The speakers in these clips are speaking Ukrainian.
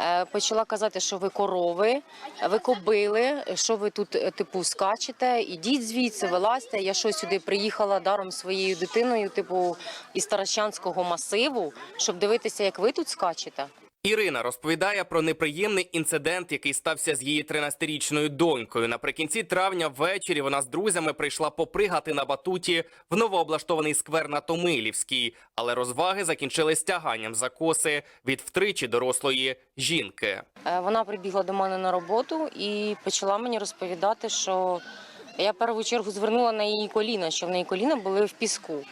Е, Почала казати, що ви корови, ви кобили, що ви тут е, типу скачете, ідіть звідси, вилазьте. Я що сюди приїхала даром своєю дитиною, типу із Таращанського масиву, щоб дивитися, як ви тут скачете. Ірина розповідає про неприємний інцидент, який стався з її 13-річною донькою. Наприкінці травня ввечері вона з друзями прийшла попригати на батуті в новооблаштований сквер на Томилівській, але розваги закінчились тяганням за коси від втричі дорослої жінки. Е, Вона прибігла до мене на роботу і почала мені розповідати, що я першу чергу звернула на її коліна, що в неї коліна були в піску.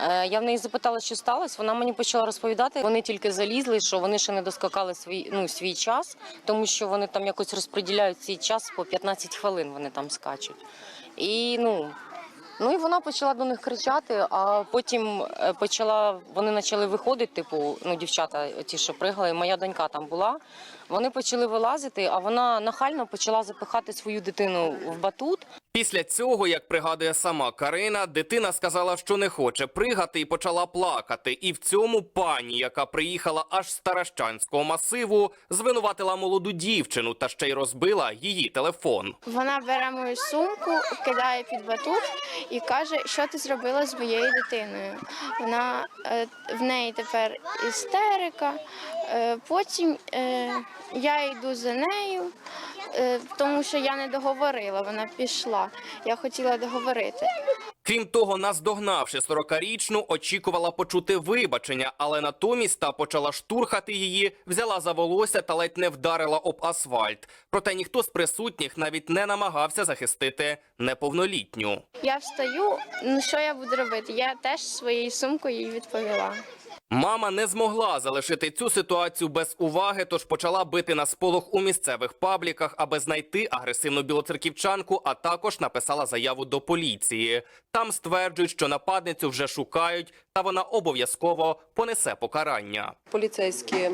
Е, Я в неї запитала, що сталося. Вона мені почала розповідати. Вони тільки залізли, що вони ще не доскакали свій, ну, свій час, тому що вони там якось розподіляють цей час по 15 хвилин. Вони там скачуть. І ну. Ну і вона почала до них кричати, а потім е, почала, вони почали виходити, типу, ну, дівчата, ті, що пригали, моя донька там була. Вони почали вилазити, а вона нахально почала запихати свою дитину в батут. Після цього, як пригадує сама Карина, дитина сказала, що не хоче пригати і почала плакати. І в цьому пані, яка приїхала аж з Таращанського масиву, звинуватила молоду дівчину та ще й розбила її телефон. Вона бере мою сумку, кидає під батут і каже, що ти зробила з моєю дитиною. Вона е, в неї тепер істерика. Е, потім е, я йду за нею, тому що я не договорила. Вона пішла. Я хотіла договорити. Крім того, наздогнавши 40-річну, очікувала почути вибачення, але натомість та почала штурхати її, взяла за волосся та ледь не вдарила об асфальт. Проте ніхто з присутніх навіть не намагався захистити неповнолітню. Я встаю. Ну що я буду робити? Я теж своєю сумкою їй відповіла. Мама не змогла залишити цю ситуацію без уваги, тож почала бити на сполох у місцевих пабліках, аби знайти агресивну білоцерківчанку, а також написала заяву до поліції. Там стверджують, що нападницю вже шукають, та вона обов'язково понесе покарання. Поліцейські е,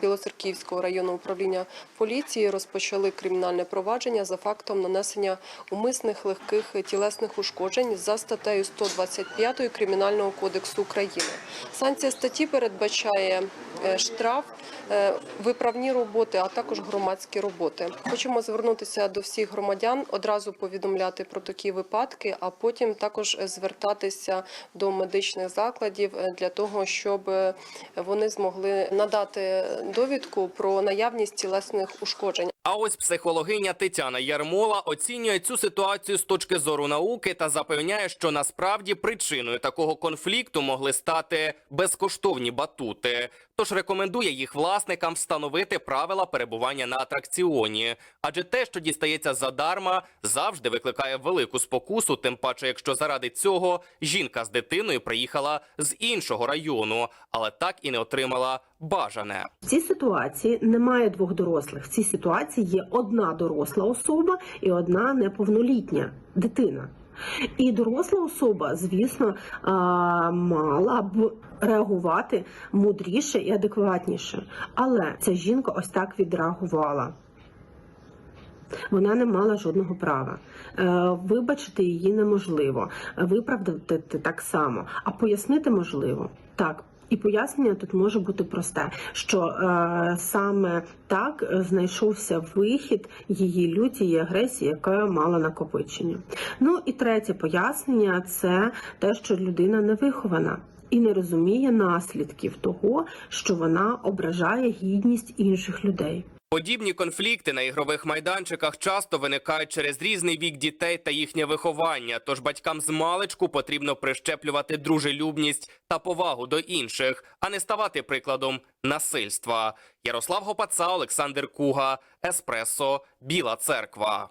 Білоцерківського районного управління поліції розпочали кримінальне провадження за фактом нанесення умисних легких тілесних ушкоджень за статтею 125 Кримінального кодексу України. Санкція статті передбачає е, штраф, е, виправні роботи, а також громадські роботи. Хочемо звернутися до всіх громадян, одразу повідомляти про такі випадки, а потім також звертатися до медичних закладів е, для того, щоб е, вони змогли надати довідку про наявність тілесних ушкоджень. А ось психологиня Тетяна Ярмола оцінює цю ситуацію з точки зору науки та запевняє, що насправді причиною такого конфлікту могли стати безкоштовні батути. Тож рекомендує їх власникам встановити правила перебування на атракціоні. Адже те, що дістається задарма, завжди викликає велику спокусу, тим паче, якщо заради цього жінка з дитиною приїхала з іншого району, але так і не отримала бажане. В цій ситуації немає двох дорослих. В цій ситуації є одна доросла особа і одна неповнолітня дитина. І доросла особа, звісно, мала б реагувати мудріше і адекватніше. Але ця жінка ось так відреагувала. Вона не мала жодного права. Е, Вибачити її неможливо, виправдати так само, а пояснити можливо. Так, і пояснення тут може бути просте, що е, саме так е, знайшовся вихід її люті і агресії, яка мала накопичення. Ну і третє пояснення це те, що людина не вихована. І не розуміє наслідків того, що вона ображає гідність інших людей. Подібні конфлікти на ігрових майданчиках часто виникають через різний вік дітей та їхнє виховання. Тож батькам з маличку потрібно прищеплювати дружелюбність та повагу до інших, а не ставати прикладом насильства. Ярослав Гопаца, Олександр Куга, Еспресо, Біла Церква.